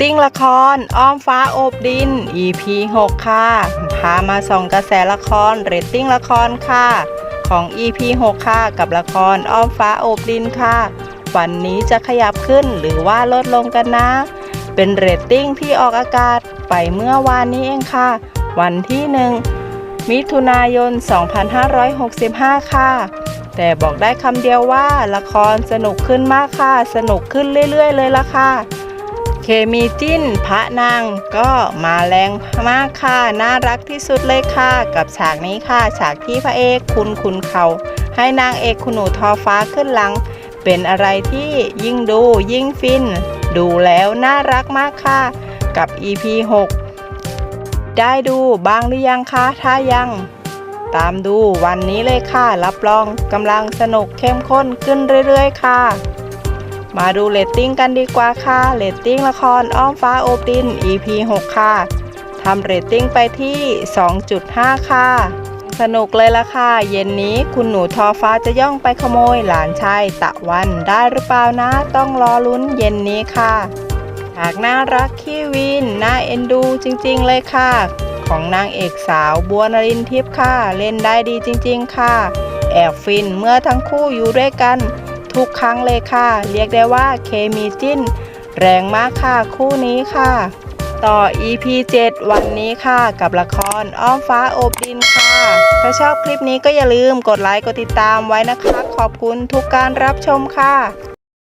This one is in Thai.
ติ้งละคร อ้อมฟ้าโอบดิน EP 6 ค่ะ พามาส่องกระแสละครเรตติ้งละครค่ะ ของ EP 6 ค่ะ กับละครอ้อมฟ้าโอบดินค่ะ วันนี้จะขยับขึ้นหรือว่าลดลงกันนะ เป็นเรตติ้งที่ออกอากาศไปเมื่อวานนี้เองค่ะ วันที่หนึ่งมิถุนายน 2565 ค่ะ แต่บอกได้คำเดียวว่าละครสนุกขึ้นมากค่ะ สนุกขึ้นเรื่อย ๆ เลยละค่ะ เคมีจิ้นพระนางก็มาแรงมากค่ะ น่ารักที่สุดเลยค่ะ กับฉากนี้ค่ะ ฉากที่พระเอกคุณคุณเขา ให้นางเอกคุณหนูทอฟ้าขึ้นหลัง เป็นอะไรที่ยิ่งดูยิ่งฟิน ดูแล้วน่ารักมากค่ะ กับ EP 6 ได้ดูบ้างหรือยังคะถ้ายังตามดูวันนี้เลยค่ะ รับรองกำลังสนุกเข้มข้นขึ้นเรื่อยๆ ค่ะ มาดูเรตติ้งกันดีกว่าค่ะ เรตติ้งละครอ้อมฟ้าโอปิน EP 6 ค่ะ ทำเรตติ้งไปที่ 2.5 ค่ะ สนุกเลยละค่ะ เย็นนี้คุณหนูทอฟ้าจะย่องไปขโมยหลานชายตะวันได้หรือเปล่านะ ต้องรอลุ้นเย็นนี้ค่ะฉากน่ารักขี้วินน่าเอ็นดูจริงๆเลยค่ะ ของนางเอกสาวบัวนรินทิพย์ค่ะ เล่นได้ดีจริงๆค่ะ แอบฟินเมื่อทั้งคู่อยู่ด้วยกัน ทุกครั้งเลยค่ะ เรียกได้ว่าเคมีจิ้น แรงมากค่ะคู่นี้ค่ะ ต่อ EP 7 วันนี้ค่ะ กับละครอ้อมฟ้าโอบดินค่ะ ถ้าชอบคลิปนี้ก็อย่าลืมกดไลค์กดติดตามไว้นะคะ ขอบคุณทุกการรับชมค่ะ